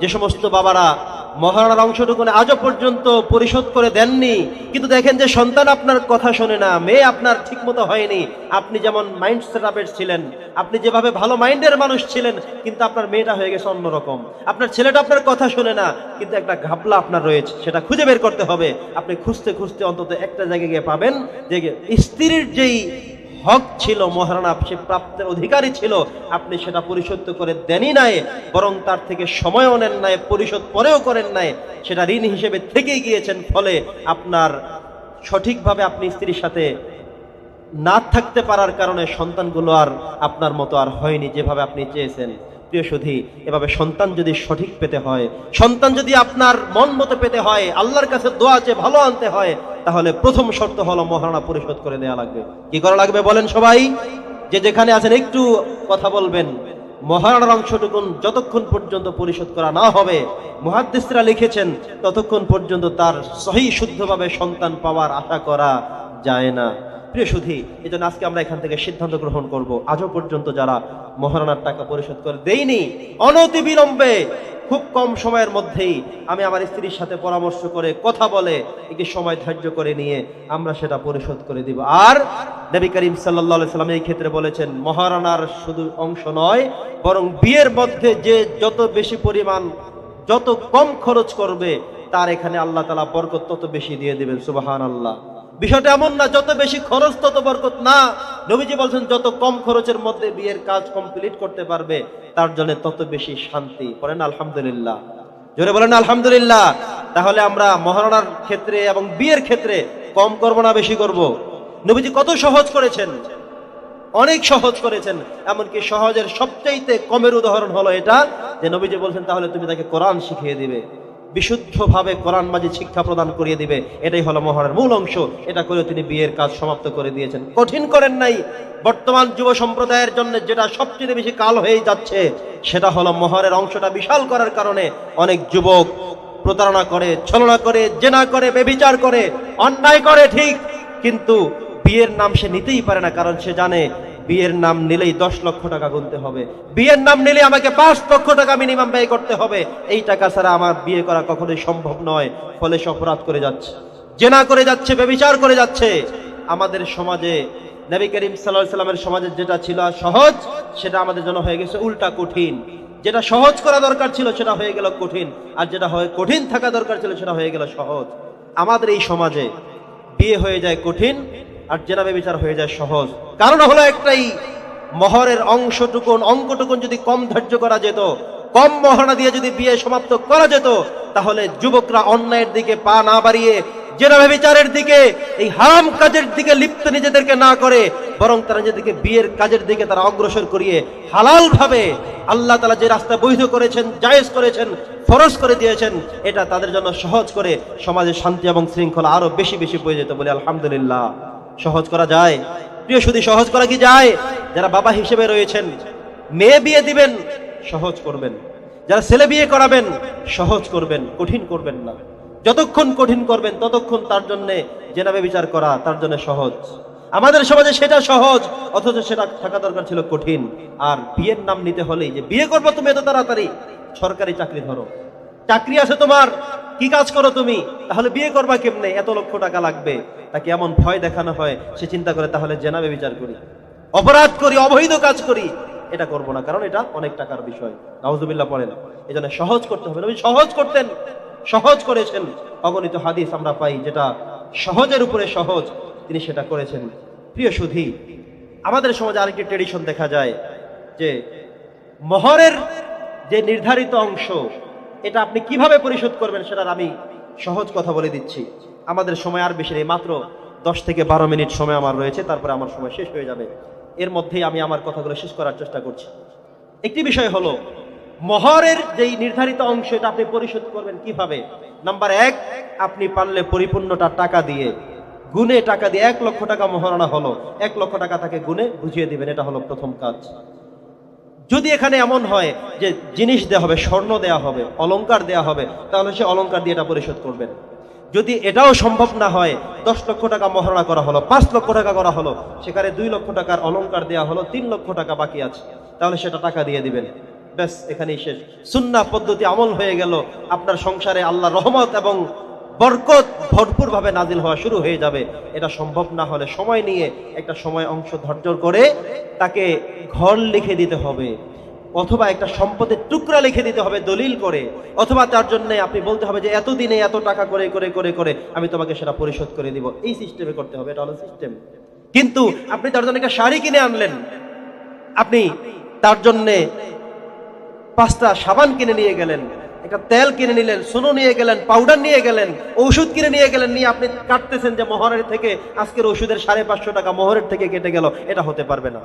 যে সমস্ত বাবারা মহারণার অংশটুকু আজও পর্যন্ত পরিশোধ করে দেননি, কিন্তু দেখেন যে সন্তান আপনার কথা শোনে না, মেয়ে আপনার ঠিকমতো হয়নি। আপনি যেমন মাইন্ড সেটআপের ছিলেন, আপনি যেভাবে ভালো মাইন্ডের মানুষ ছিলেন, কিন্তু আপনার মেয়েটা হয়ে গেছে অন্যরকম। আপনার ছেলেটা আপনার কথা শোনে না, কিন্তু একটা ঘাপলা আপনার রয়েছে, সেটা খুঁজে বের করতে হবে। আপনি খুঁজতে খুঁজতে অন্তত একটা জায়গায় গিয়ে পাবেন যে স্ত্রীর যেই হক ছিল, মহারানা, সে প্রাপ্তের অধিকারী ছিল। আপনি সেটা পরিশোধ করে দেনই নাই, বরং তার থেকে সময়ও নেন নাই, পরিশোধ পরেও করেন নাই। সেটা ঋণ হিসেবে থেকেই গিয়েছেন, ফলে আপনার সঠিকভাবে আপনি স্ত্রীর সাথে না থাকতে পারার কারণে সন্তানগুলো আর আপনার মতো আর হয়নি যেভাবে আপনি চেয়েছেন। প্রিয় সুধী, এভাবে সন্তান যদি সঠিক পেতে হয়, সন্তান যদি আপনার মন মতো পেতে হয়, আল্লাহর কাছে দোয়া চেয়ে ভালো আনতে হয় তাহলে প্রথম শর্ত হলো মহারণা পরিশোধ করে দেওয়া লাগবে। কি করা লাগবে বলেন সবাই? যে যেখানে আছেন একটু কথা বলবেন। মহারণার অংশটুকুন যতক্ষণ পর্যন্ত পরিশোধ করা না হবে মুহাদ্দিসরা লিখেছেন, ততক্ষণ পর্যন্ত তার সহি শুদ্ধভাবে সন্তান পাওয়ার আশা করা যায় না। প্রিয় সুধী এই জন্য আজকে আমরা এখান থেকে সিদ্ধান্ত গ্রহণ করব। আজও পর্যন্ত যারা মহারানার টাকা পরিশোধ করে দেইনি অনতি বিলম্বে খুব কম সময়ের মধ্যেই আমি আমার স্ত্রীর সাথে পরামর্শ করে কথা বলে একটি সময় ধার্য করে নিয়ে আমরা সেটা পরিশোধ করে দিব। আর নবী করিম সাল্লা সাল্লাম এই ক্ষেত্রে বলেছেন, মহারানার শুধু অংশ নয়, বরং বিয়ের মধ্যে যে যত বেশি পরিমাণ, যত কম খরচ করবে, তার এখানে আল্লাহ তালা বরকত তত বেশি দিয়ে দিবেন সুবাহান আল্লাহ বিষয়টা এমন না, যত বেশি খরচ, তত বরকত না। নবীজি বলছেন, যত কম খরচের মধ্যে বিয়ের কাজ কমপ্লিট করতে পারবে, তার জন্য তত বেশি শান্তি। বলেন আলহামদুলিল্লাহ। জোরে বলেন আলহামদুলিল্লাহ। তাহলে আমরা মহারণার ক্ষেত্রে এবং বিয়ের ক্ষেত্রে কম করব না, বেশি করব? নবীজি কত সহজ করেছেন। অনেক সহজ করেছেন। এমনকি সহজের সবচাইতে কমের উদাহরণ হলো এটা, যে নবীজি বলছেন, তাহলে তুমি তাকে কোরআন শিখিয়ে দিবে। বিশুদ্ধভাবে কোরআন মাঝে শিক্ষা প্রদান করিয়ে দিবে, এটাই হলো মহরের মূল অংশ। এটা করে তিনি বিয়ের কাজ সমাপ্ত করে দিয়েছেন। কঠিন করেন নাই। বর্তমান যুব সম্প্রদায়ের জন্য যেটা সবচেয়ে বেশি কাল হয়ে যাচ্ছে, সেটা হলো মহরের অংশটা বিশাল করার কারণে অনেক যুবক প্রতারণা করে, ছলনা করে, জেনা করে, বেবিচার করে, অন্যায় করে ঠিক, কিন্তু বিয়ের নাম সে নিতেই পারে না, কারণ সে জানে বিয়ের নাম নিলেই দশ লক্ষ টাকা গুনতে হবে। বিয়ের নাম নিলে আমাকে পাঁচ লক্ষ টাকা মিনিমাম ব্যয় করতে হবে। এই টাকা ছাড়া আমার বিয়ে করা কখনোই সম্ভব নয়। ফলে সে অপরাধ করে যাচ্ছে। জেনা করে যাচ্ছে, বেবিচার করে যাচ্ছে। আমাদের সমাজে, নবী করিম সাল্লামের সমাজে যেটা ছিল সহজ, সেটা আমাদের জন্য হয়ে গেছে উল্টা কঠিন। যেটা সহজ করা দরকার ছিল, সেটা হয়ে গেল কঠিন। আর যেটা হয়ে কঠিন থাকা দরকার ছিল, সেটা হয়ে গেল সহজ। আমাদের এই সমাজে বিয়ে হয়ে যায় কঠিন আর জেনাবে বিচার হয়ে যায় সহজ। কারণ হলো একটাই, মহরের অংশটুকুন, অঙ্কটুকুন যদি কম ধার্য করা যেত, কম মহারণা দিয়ে যদি বিয়ে সমাপ্ত করা যেত, তাহলে যুবকরা অন্যায়ের দিকে পা না বাড়িয়ে জেনাবে বিচারের দিকে, এই হারাম কাজের দিকে লিপ্ত নিজেদেরকে না করে, বরং তারা নিজেদেরকে বিয়ের কাজের দিকে তারা অগ্রসর করিয়ে হালাল ভাবে আল্লাহ তালা যে রাস্তা বৈধ করেছেন, জায়েজ করেছেন, ফরজ করে দিয়েছেন, এটা তাদের জন্য সহজ করে সমাজে শান্তি এবং শৃঙ্খলা আরও বেশি বেশি বয়ে যেত বলে আলহামদুলিল্লাহ। সহজ করা যায়। প্রিয় শুধু সহজ করা কি যায়? যারা বাবা হিসেবে রয়েছেন, মেয়ে বিয়ে দিবেন, সহজ করবেন। যারা ছেলে বিয়ে করাবেন, সহজ করবেন, কঠিন করবেন না। যতক্ষণ কঠিন করবেন, ততক্ষণ তার জন্য জেনাবে বিচার করা, তার জন্য সহজ। আমাদের সমাজে সেটা সহজ, অথচ সেটা থাকা দরকার ছিল কঠিন। আর বিয়ের নাম নিতে হলেই যে, বিয়ে করব তুমি এত তাড়াতাড়ি, সরকারি চাকরি ধরো। চাকরি আছে তোমার কি কাজ করো তুমি? তাহলে বিয়ে করবা কেমনে? এত লক্ষ টাকা লাগবে। তাকে এমন ভয় দেখানো হয়, সে চিন্তা করে, তাহলে জেনাবে বিচার করি। অপরাধ করি, অবৈধ কাজ করি। এটা করব না, কারণ এটা অনেক টাকার বিষয়। নাউজুবিল্লাহ পড়েন। এই জন্য সহজ করতে হবে। নবী সহজ করতেন। সহজ করেছেন। অগণিত হাদিস আমরা পাই, যেটা সহজের উপরে সহজ। তিনি সেটা করেছেন। প্রিয় সুধী, আমাদের সমাজে আরেকটি ট্রেডিশন দেখা যায়, যে মহরের যে নির্ধারিত অংশ এটা আপনি কীভাবে পরিশোধ করবেন সেটার আমি সহজ কথা বলে দিচ্ছি। আমাদের সময় আর বেশি নেই, মাত্র দশ থেকে বারো মিনিট সময় আমার রয়েছে, তারপরে আমার সময় শেষ হয়ে যাবে। এর মধ্যেই আমি আমার কথাগুলো শেষ করার চেষ্টা করছি। একটি বিষয় হলো, মহরের যেই নির্ধারিত অংশ, এটা আপনি পরিশোধ করবেন কীভাবে? নাম্বার এক, আপনি পারলে পরিপূর্ণটা টাকা দিয়ে গুনে টাকা দিয়ে এক লক্ষ টাকা মহারণা হলো। এক লক্ষ টাকা তাকে গুনে বুঝিয়ে দিবেন, এটা হলো প্রথম কাজ। যদি এখানে এমন হয় যে জিনিস দেওয়া হবে, স্বর্ণ দেওয়া হবে, অলংকার দেওয়া হবে, তাহলে সে অলংকার দিয়ে এটা পরিশোধ করবেন যদি এটাও সম্ভব না হয়, দশ লক্ষ টাকা মহারণা করা হলো, পাঁচ লক্ষ টাকা করা হলো, সেখানে দুই লক্ষ টাকার অলংকার দেওয়া হলো, তিন লক্ষ টাকা বাকি আছে, তাহলে সেটা টাকা দিয়ে দিবেন। ব্যাস, এখানেই শেষ। সুন্না পদ্ধতি আমল হয়ে গেল। আপনার সংসারে আল্লাহ রহমত এবং বরকত ভরপুর ভাবে নাজিল হওয়া শুরু হয়ে যাবে। এটা সম্ভব না হলে সময় নিয়ে একটা সময় অংশ ধৈর্য করে তাকে ঘর লিখে দিতে হবে, অথবা একটা সম্পদের টুকরা লিখে দিতে হবে দলিল করে, অথবা তার জন্য আপনি বলতে হবে যে এতদিনে এত টাকা করে করে করে করে আমি তোমাকে সেটা পরিশোধ করে দিব। এই সিস্টেমে করতে হবে, এটা হলো সিস্টেম কিন্তু আপনি তার জন্য একটা শাড়ি কিনে আনলেন। আপনি তার জন্যে পাঁচটা সাবান কিনে নিয়ে গেলেন। একটা তেল কিনে নিলেন, সোনো নিয়ে গেলেন পাউডার নিয়ে গেলেন ওষুধ কিনে নিয়ে গেলেন, নিয়ে আপনি কাটতেছেন যে মোহরের থেকে, আজকের ওষুধের সাড়ে পাঁচশো টাকা মহরের থেকে কেটে গেল, এটা হতে পারবে না।